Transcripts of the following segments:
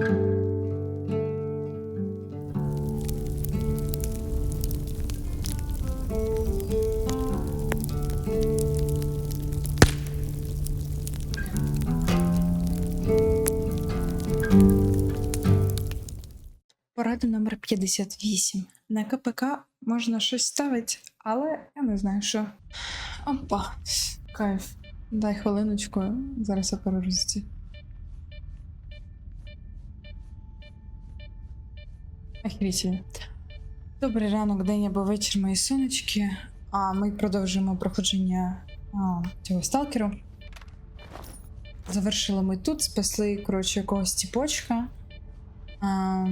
Порада номер 58. На КПК можна щось ставити, але я не знаю що. Опа, кайф. Дай хвилиночку, зараз я перерозці. Охерительно. Добрий ранок, день або вечір, мої сонечки. А ми продовжуємо проходження а, цього сталкеру. Завершили ми тут, спасли, коротше, якогось тіпочка. А,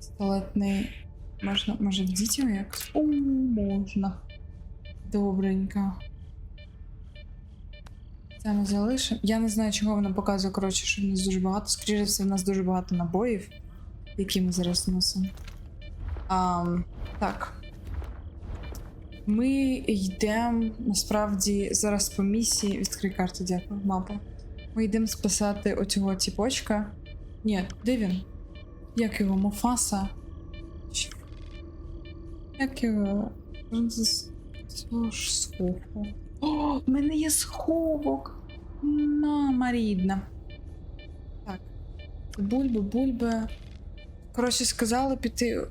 Столетний. Можна, може, вдіть його якось? О, можна. Добренько. Це ми залишимо. Я не знаю, чого вона показує, коротше, що в нас дуже багато. Скоріше все, в нас дуже багато набоїв, які ми зараз носимо. А, так. Ми йдемо насправді зараз по місії. Відкрий карту, дякую, мапа. Ми йдемо спасати оцього тіпочка. Ні, де він? Як його Муфаса? Як його. Цього ж сховку. О, в мене є сховок. Мама рідна. Так. Бульби, бульби. Коротше, сказали піти.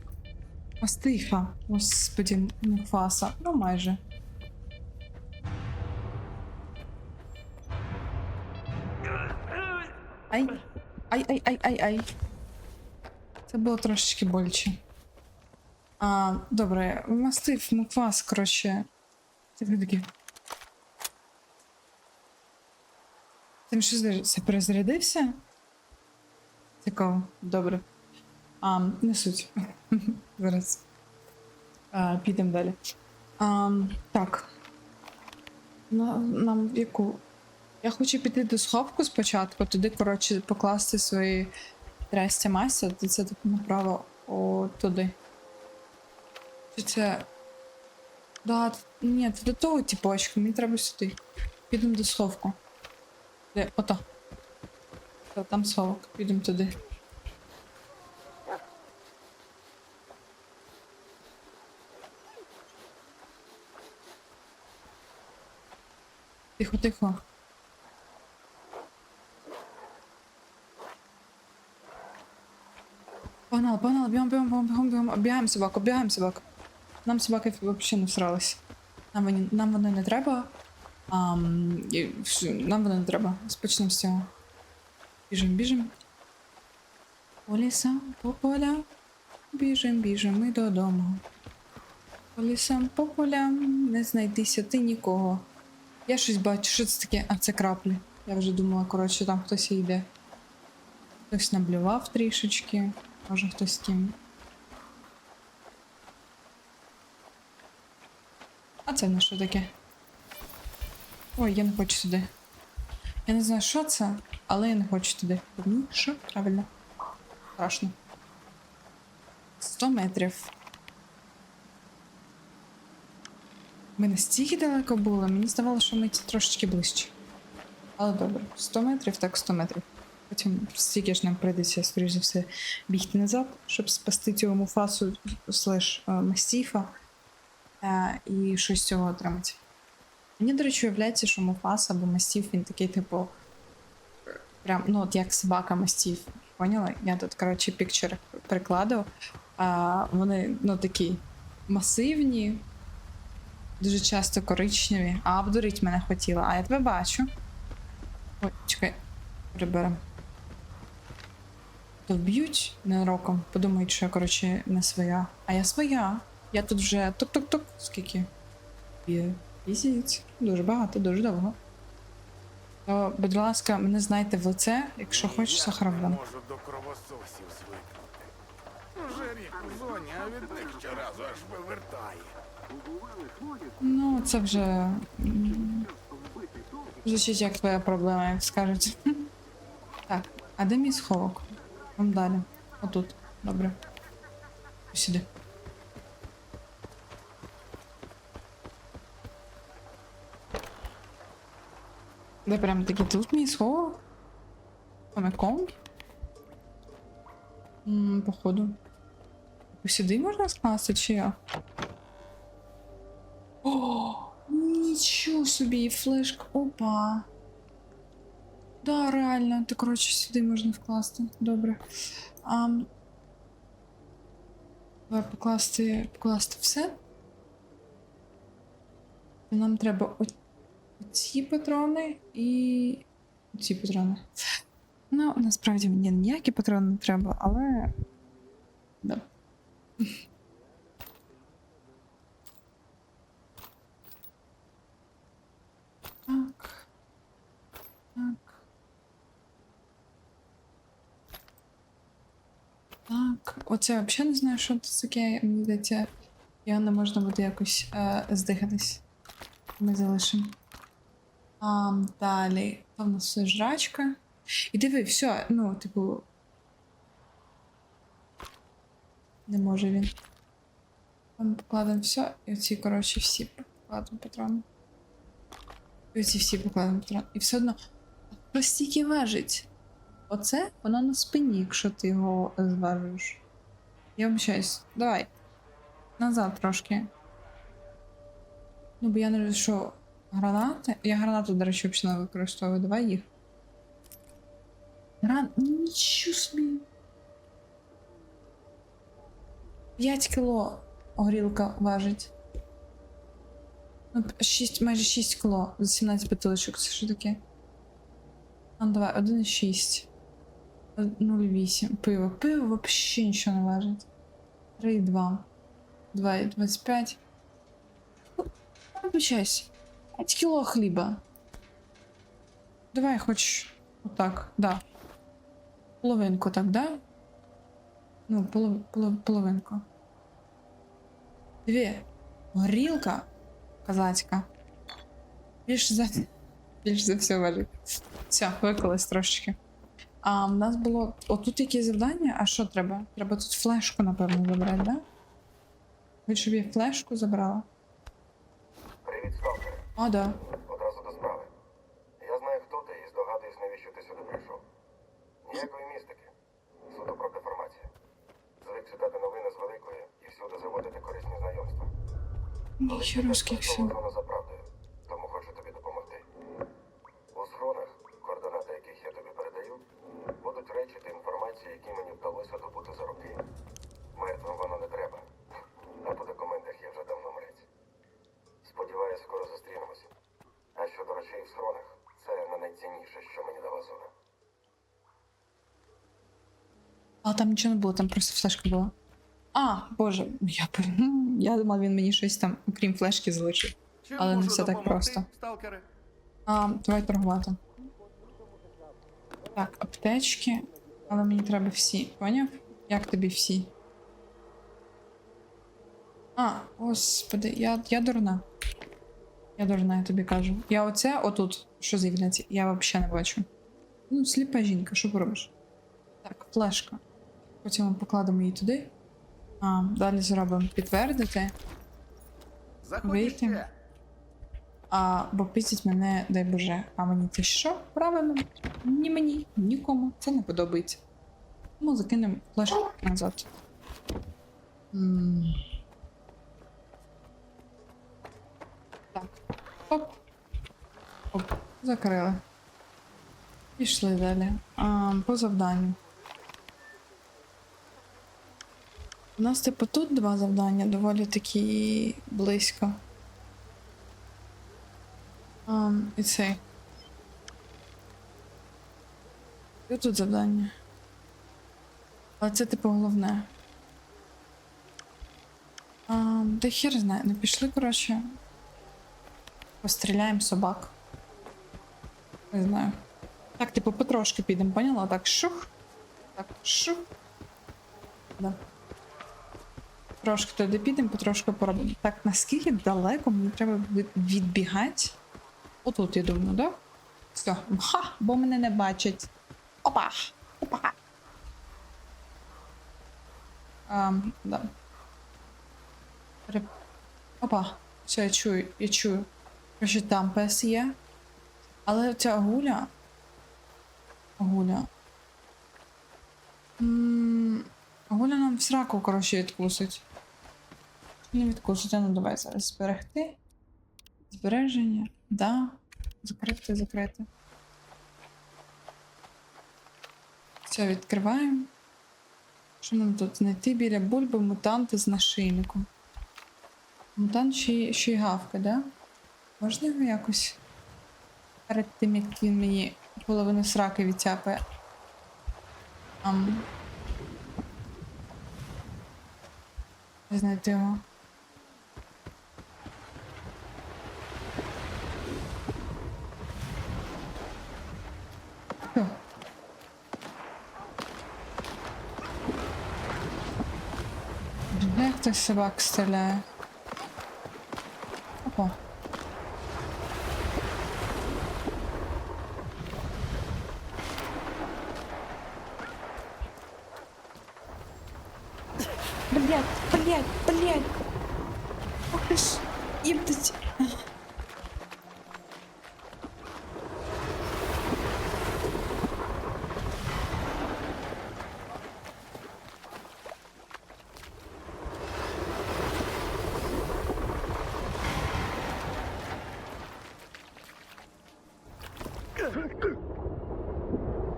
Мастифа. Господі, Муфаса. Ну, майже. Ай. Ай, ай, ай, ай, ай. Це було трошечки боляче. А, добре, мастив, муквас, коротше. Це таки. Тим що це перезарядився? Цікаво, добре. А, не суть. Зараз. А, підемо далі. А, так. На, нам яку? Я хочу піти до сховку спочатку, туди, коротше, покласти свої трестя мася, то це так направо о, туди. Чи це. Да, ні, це до того типочка, мені треба сюди. Підемо до сховку. Де? Ото. Там сховок, підемо туди. Тихо, тихо. Погнали, погнали, бігом, бігом, бігом, бігом, бігом. Оббігаємо собаку, оббігаємо собаку. Нам собаки взагалі не всрались. Нам вони, нам вони не треба. Ам, і нам вони не треба. Спочнемо з цього. Біжим, біжим. По лісам, по полям. Біжим, біжим, ми додому. По лісам, по полям, не знайдися ти нікого. Я щось бачу, що це таке? А це краплі. Я вже думала, коротше, там хтось йде. Хтось наблював трішечки. Може хтось з ким. А це на що таке? Ой, я не хочу туди. Я не знаю, що це, але я не хочу туди. Що? Правильно. Страшно. 100 метрів. Ми настільки далеко були, мені здавалося, що ми трошечки ближче. Але добре, 100 метрів, так 100 метрів. Потім стільки ж нам прийдеться, скоріш за все, бігти назад, щоб спасти цього муфасу слеш е, мастіфа е, і щось цього отримати. Мені, до речі, уявляється, що муфас або мастіф, він такий, типу, прям, ну, от як собака мастіф. Поняла? Я тут, коротше, пікчер прикладав. А, вони, ну, такі масивні, дуже часто коричневі. А обдурить мене хотіла. А я тебе бачу. Ой, чекай, приберемо. То вб'ють ненароком, подумають, що я, коротше, не своя. А я своя. Я тут вже тук-тук-тук. Скільки? Є. Дуже багато, дуже довго. То, будь ласка, мене знайте в лице, якщо хочеш, сахаром дам. Можу до кровососів звикнути. Вже рік у зоні, а від них щоразу аж вивертає. Ну, це вже. Звучить як твоя проблема, як скажуть. Так, а де мій сховок? Вон далі. Отут. Добре. Сюди. Де прямо таки тут мій сховок? М, походу. Сюди можна скласти чи як? О, нічого собі, флешка. Опа. Да, реально. То, коротше, сюди можна вкласти. Добре. А, давай покласти, покласти все. Нам треба оці патрони і ці патрони. Ну, насправді мені ніякі патрони не треба, але. Да. Так. Так. Оце взагалі не знаю, що це таке. Мені здається, його не можна буде якось е, здихатись. Ми залишимо. А, далі. Там у нас все жрачка. І диви, все, ну, типу. Не може він. Там покладемо все, і оці, коротше, всі покладемо патрони. І оці всі покладемо патрони. І все одно. Що стільки важить? Оце воно на спині, якщо ти його зважуєш. Я вмщаюсь. Давай. Назад трошки. Ну, бо я не розумію, що гранати. Я гранату, до речі, взагалі використовую. Давай їх. Гран... Нічого собі. 5 кіло горілка важить. Ну, 6, майже 6 кіло за 17 бутилочок. Це що таке? Ну давай, 1,6. 0,8. Пиво. Пиво взагалі нічого не важить. 3,2. 2,25. Ну, Вибачайся. 5 кіло хліба. Давай хоч отак, да. Половинку так, да? Ну, полов, полов, половинку. Дві. Горілка казацька. Більш за, більш за все важить. Все, виклалась трошечки. А в нас було. Отут які завдання, а що треба? Треба тут флешку, напевно, забрати, да? Ви щоб я флешку забрала? Привіт, сталкер. О, да. Одразу до справи. Я знаю, хто ти і здогадуюсь, навіщо ти сюди прийшов. Ніякої містики. Суто про деформацію. Звик читати новини з великої і всюди заводити корисні знайомства. Ніхі русських все. Воно за правдою, тому хочу тобі допомогти. У схронах, координати яких я тобі передаю, будуть речі та інформація, які мені вдалося добути за роки. Мертвим воно не треба. А по документах я вже давно мрець. Сподіваюсь, скоро зустрінемося. А щодо речей в схронах, це не найцінніше, що мені дала зона. А там нічого не було, там просто флешка була. А, боже, я, пер- я думала, він мені щось там, окрім флешки, залишив. Чим Але не все так просто. Сталкере? А, давай торгувати. Так, аптечки. Але мені треба всі. Поняв? Як тобі всі? А, господи, я, я дурна. Я дурна, я тобі кажу. Я оце отут, що з'являється, я взагалі не бачу. Ну, сліпа жінка, що поробиш? Так, флешка. Потім ми покладемо її туди. А, далі зробимо підтвердити. Вийти. А, бо пиздять мене, дай Боже, а мені це що? Правильно, ні мені, нікому це не подобається. Тому закинемо флешку назад. Так. Оп. Оп. Закрили. Пішли далі. А, по завданню. У нас, типу, тут два завдання доволі такі близько. Um, і цей. І тут завдання. Але це типу головне. А, да хер знає, не пішли, коротше. Постріляємо собак. Не знаю. Так, типу, потрошки підемо, поняла? Так, шух. Так, шух. Да. Трошки туди підемо, потрошки поробимо. Так, наскільки далеко мені треба від- відбігати? Отут, я думаю, да? Все. Ха, бо мене не бачать. Опа! Опа! Ам, да. Опа. Все, я чую, я чую. Короче, там пес є. Але ця гуля. Гуля. Гуля нам в сраку, коротше, відкусить. Не відкусить, а ну давай зараз зберегти. Збереження. Да. Закрити, закрити. Все, відкриваємо. Що нам тут знайти біля бульби мутанти з нашийником? Мутант ще, ще й гавка, да? Можна його якось перед тим, як він мені половину сраки відтяпає? Ам. Знайти його. Jeszcze Baxter. Opo.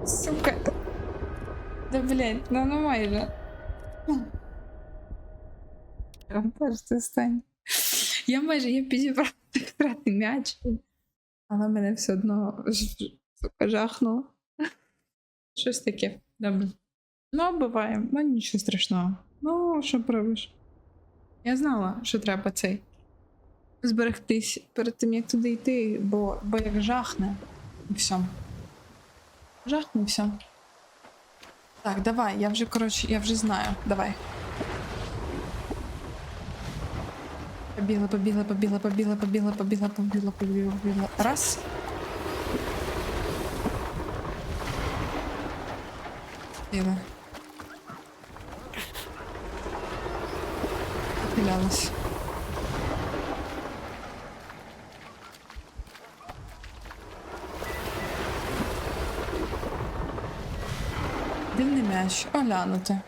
Сука. Да блять, ну ну майже. Ти стань. Я майже я підібрав грати м'яч, але мене все одно сука, жахнуло. Щось таке. Добре. Ну, буває, ну нічого страшного. Ну, що пробиш? Я знала, що треба цей зберегтись перед тим, як туди йти, бо, бо як жахне, і все. Жахне і все. Так, давай, я вже, коротше, я вже знаю. Давай. Побігла, побігла, побігла, побігла, побігла, побігла, побігла, побігла, побігла. Раз. Побігла. Пілялась. Дивний м'яч. Оглянути.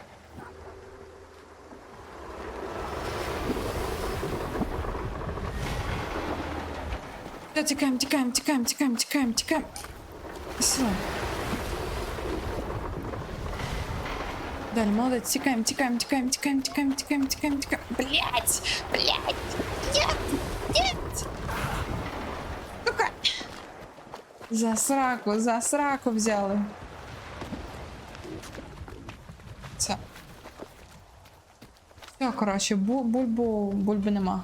Да, тікаємо, тікаємо, тікаємо, тікаємо, тікаємо, тікаємо. Сила. Далі, молодець, тікаємо, тікаємо, тікаємо, тікаємо, тікаємо, тікаємо, тікаємо, тікаємо. Блять! Блять! Нет! Нет! Сука! За сраку, за сраку взяли. Коротше, бу- бульбу, бульби нема.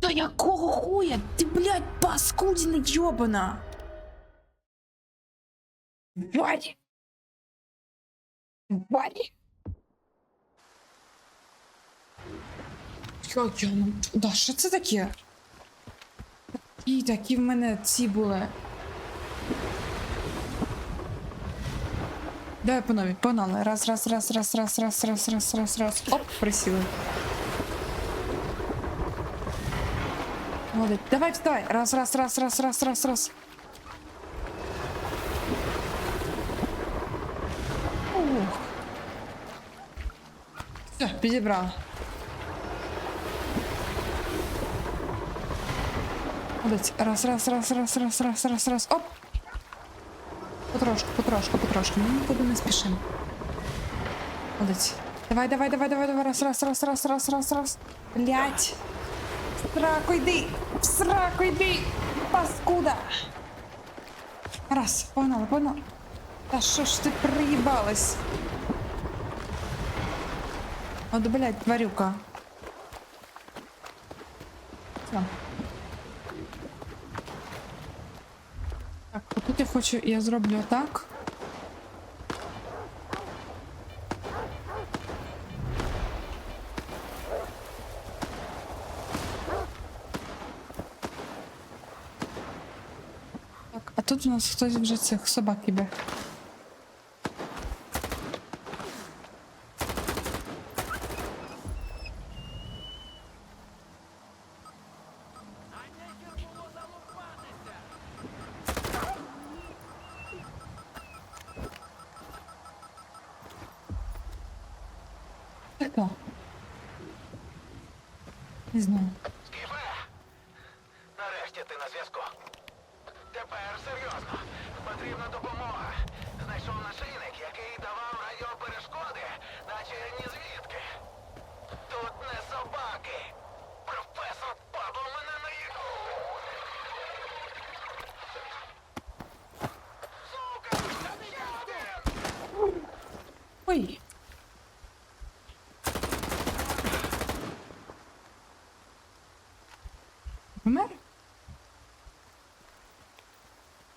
Та якого хуя? Ти, блядь, паскудина йобана! Варі! Варі! Як я. Да, що це таке? І такі в мене ці були. Давай по новій, погнали. Раз, раз, раз, раз, раз, раз, раз, раз, раз, раз. Оп, присіли. Молодець. Давай вставай. Раз, раз, раз, раз, раз, раз, раз. Ух. Все, підібрала. Молодець. Раз, раз, раз, раз, раз, раз, раз, раз. Оп. Потрошку, потрошку, потрошку. Ми нікуди не спішимо. Молодець. Давай, давай, давай, давай, давай. Раз, раз, раз, раз, раз, раз, раз. Блять. В сраку йди! В сраку йди! Паскуда! Раз, погнали, погнали. Та що ж ти приїбалась? От, блядь, тварюка. Все. najpierw ja zrobię tak. tak. A tu do nas ktoś w rzece, sobaki. Хто? Не знаю. Скіфе! Нарешті ти на зв'язку. Тепер серйозно. Потрібна допомога. Знайшов нашийник, який давав радіоперешкоди, наче ні звідки. Тут не собаки. Професор падло мене наїхав. Сука! ще один! Ой. Помер?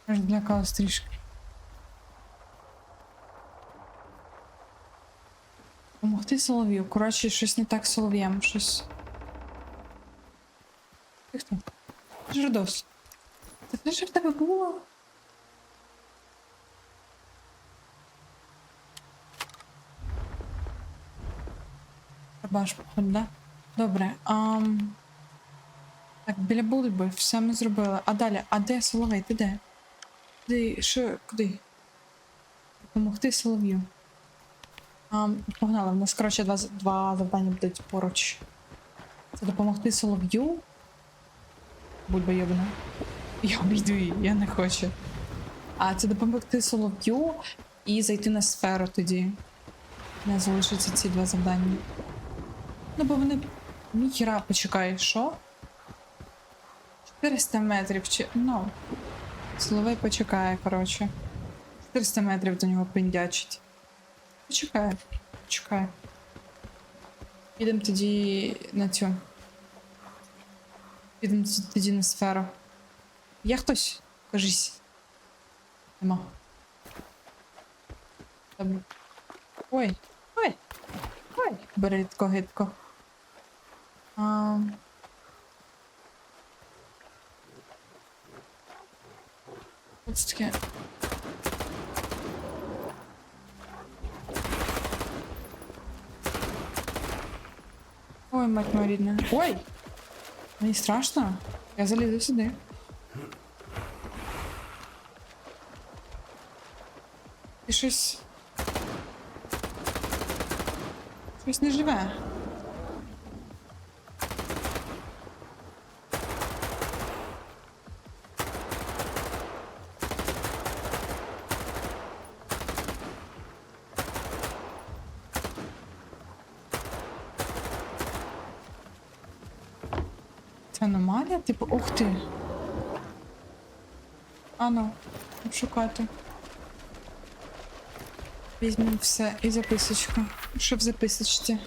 Аж злякалась трішки. Помогти солов'ю. Коротше, щось не так з солов'єм, щось. Ти хто? Жирдос. Це те, що в тебе було? Баш, походу, да? Добре. Ам... Так, біля бульби, все ми зробили. А далі, а де Соловей? Ти де? Куди? Що? Куди? Допомогти Солов'ю. Погнали, в нас, коротше, два, два завдання будуть поруч. Це допомогти Солов'ю. Бульба йобана. Я обійду її, я не хочу. А це допомогти Солов'ю і зайти на сферу тоді. Не залишиться ці два завдання. Ну, бо вони. Ніхіра, почекай, що? 400 метрів чи. Ну. Соловей почекає, коротше. 400 метрів до нього пиндячить. Почекає, почекає. Підемо тоді на цю. Підемо тоді на сферу. Є хтось? Кажись. Нема. Добре. Ой, ой, ой. Берітко гидко. А... Ось таке. Ой, мать моя рідна. Ой! Мені страшно. Я залізу сюди. І щось. Щось не живе. Це аномалія? Типу, ух ти. Ану, шукати. Візьмемо все і записочку. Що в записочці?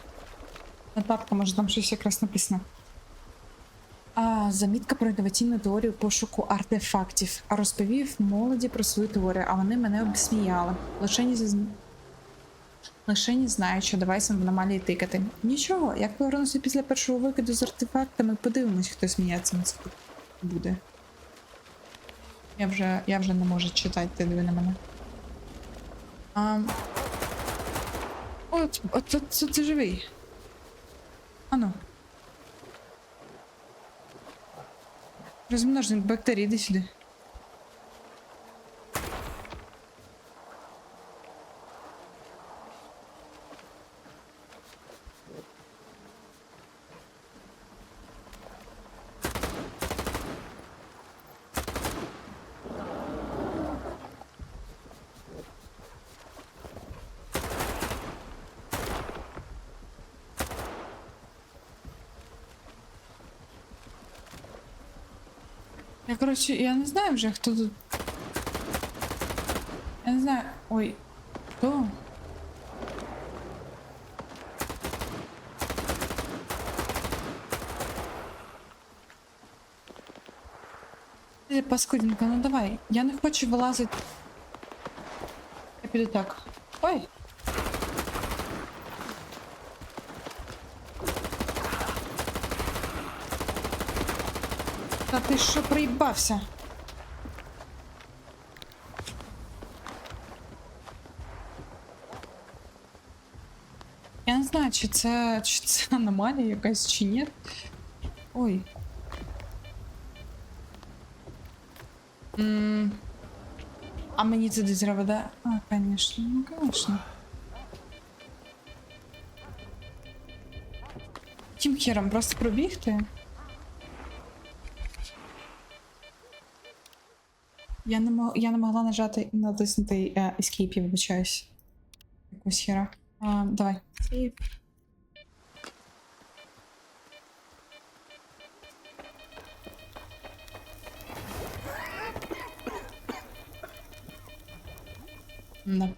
Нотатка, може там щось якраз написано. А, замітка про інноваційну теорію пошуку артефактів. А розповів молоді про свою теорію, а вони мене обсміяли. Лишені зіз... Лишені знають, що девайсом в аномалії тикати. Нічого, як повернуся після першого викиду з артефактами, подивимось, хто сміється на це буде. Я вже, я вже не можу читати, ти диви на мене. А... От, от, от, це, це живий. Ану. Розмножник бактерій, іди сюди. Я, коротше, я не знаю вже, хто тут. Я не знаю. Ой, хто? Ти, Паскудінка, ну давай. Я не хочу вилазити. Я піду так. Ой. Та ти що приїбався? Я не знаю, чи це, чи це аномалія якась чи ні. Ой. М, А мені десь треба, да? А, конечно, ну конечно. Тим хером, просто пробігти. Я не, мог, я не могла нажати натиснути е, Escape, я вибачаюсь. Якось хера. А, давай. Сейв. Да.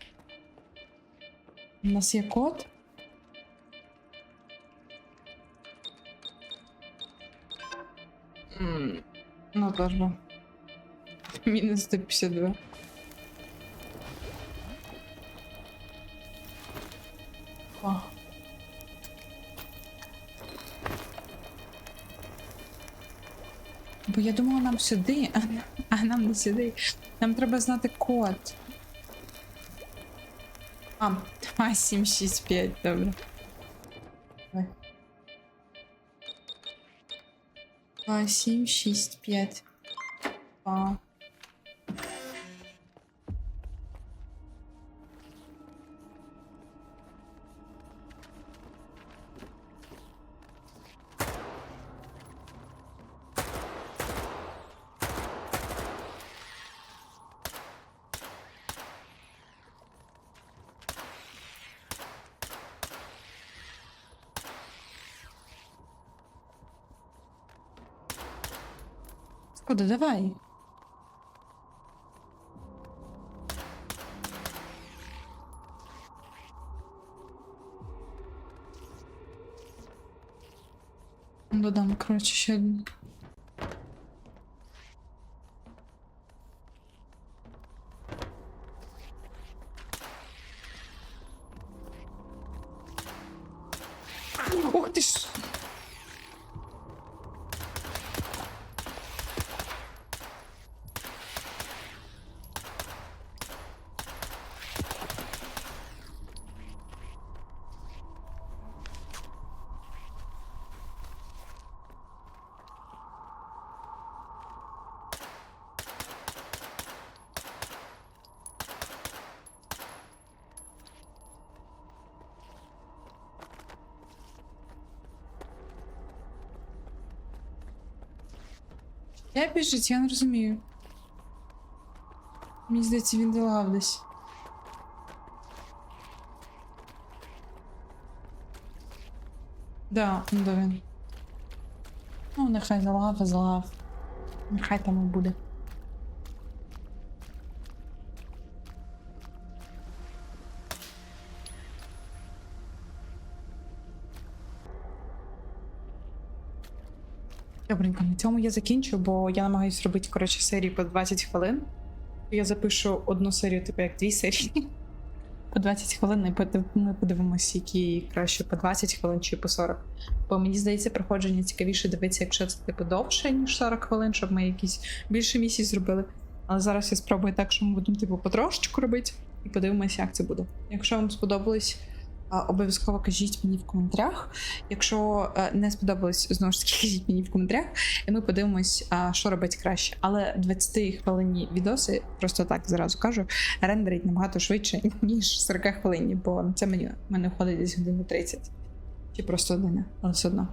У нас є код. М, Ну, би. Мінус 152. О. Бо я думала нам сюди, а, а нам не сюди. Нам треба знати код. А, 2, 7, 6, 5, добре. Давай. 2, 7, 6, 5. 2. Куди, давай. Додам, коротше, ще один. Ух ти ж! Я біжить, я не розумію. Мені здається, він долав десь. Да, ну да він. Ну, нехай залав, залав. Нехай там і буде. Добренько, на цьому я закінчу, бо я намагаюся робити коротше серії по 20 хвилин. Я запишу одну серію, типу як дві серії. По 20 хвилин і ми подивимося, які краще по 20 хвилин чи по 40. Бо мені здається, проходження цікавіше дивитися, якщо це типу довше, ніж 40 хвилин, щоб ми якісь більше місій зробили. Але зараз я спробую так, що ми будемо типу потрошечку робити і подивимося, як це буде. Якщо вам сподобалось, обов'язково кажіть мені в коментарях. Якщо е, не сподобалось, знову ж таки кажіть мені в коментарях, і ми подивимось, що робить краще. Але 20 хвилинні відоси, просто так зразу кажу, рендерить набагато швидше, ніж 40 хвилинні, бо це мені мене входить десь годину 30. Чи просто година, але все одно.